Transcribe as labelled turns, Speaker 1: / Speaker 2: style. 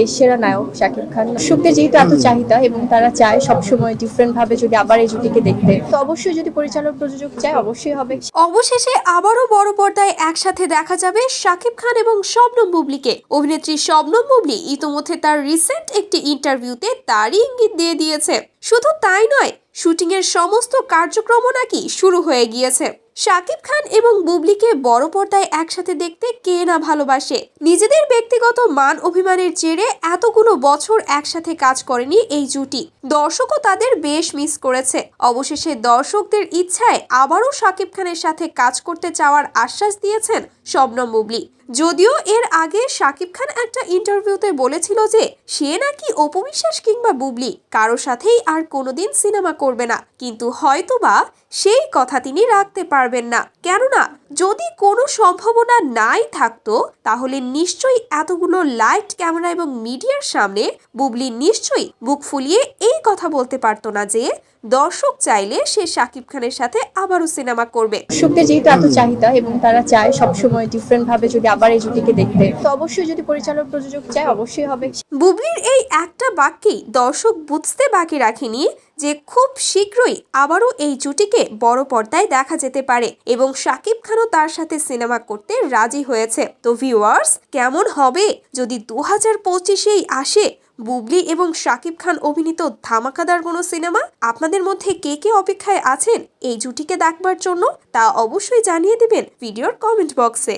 Speaker 1: দেশ সেরা নায়ক শাকিব খান। দর্শকদের যেহেতু এত চাহিদা এবং তারা চায় সবসময় ডিফারেন্ট ভাবে যদি আবার এই জুটিকে দেখতে। তো অবশ্যই যদি পরিচালক প্রযোজক চায়, অবশ্যই হবে।
Speaker 2: অবশেষে আবারও বড় পর্দায় একসাথে দেখা যাবে শাকিব খান এবং শবনম বুবলিকে। অভিনেত্রী শবনম বুবলি ইতোমধ্যে তার রিসেন্ট একটি ইন্টারভিউতে তারই ইঙ্গিত দিয়ে দিয়েছে। শুধু তাই নয় শুটিংয়ের সমস্ত কার্যক্রমও নাকি শুরু হয়ে গিয়েছে। শাকিব খান এবং বুবলিকে বড় পর্দায় একসাথে দেখতে কে না ভালোবাসে। নিজেদের ব্যক্তিগত মান অভিমানের জেরে এতগুলো বছর একসাথে কাজ করেনি এই জুটি। দর্শকও তাদের বেশ মিস করেছে। অবশেষে দর্শকদের ইচ্ছায় আবারও শাকিব খানের সাথে কাজ করতে চাওয়ার আশ্বাস দিয়েছেন শবনম বুবলি। যদিও এর আগে শাকিব খান একটা ইন্টারভিউতে বলেছিল যে, সে নাকি অপবিশ্বাস কিংবা বুবলি, কারও সাথেই আর কোনোদিন সিনেমা করবে না। কিন্তু হয়তোবা সেই কথা তিনি রাখতে পারবেন। না। কেননা যদি কোনো সম্ভাবনা নাই থাকতো তাহলে নিশ্চয়ই এতগুলো লাইট ক্যামেরা এবং মিডিয়ার সামনে বুবলি নিশ্চয়ই বুক ফুলিয়ে এই কথা বলতে পারতো না যে দর্শক চাইলে সে শাকিব খানের সাথে আবারও সিনেমা করবে।
Speaker 1: দর্শকদের যেহেতু এত চাহিদা এবং তারা চায় সবসময় ডিফারেন্ট ভাবে যদি আবার এই জুটিকে দেখতে তো অবশ্যই যদি পরিচালক প্রযোজক চায় অবশ্যই হবে।
Speaker 2: বুবলির এই একটা বাক্যেই দর্শক বুঝতে বাকি রাখেনি যে খুব শীঘ্রই আবারও এই জুটিকে বড় পর্দায় দেখা যেতে পারে এবং শাকিব খানও তার সাথে সিনেমা করতে রাজি হয়েছে। তো ভিউয়ার্স কেমন হবে? যদি দু হাজার পঁচিশেই আসে বুবলি এবং শাকিব খান অভিনীত ধামাকাদার কোনো সিনেমা, আপনাদের মধ্যে কে কে অপেক্ষায় আছেন এই জুটিকে দেখবার জন্য তা অবশ্যই জানিয়ে দিবেন ভিডিওর কমেন্ট বক্সে।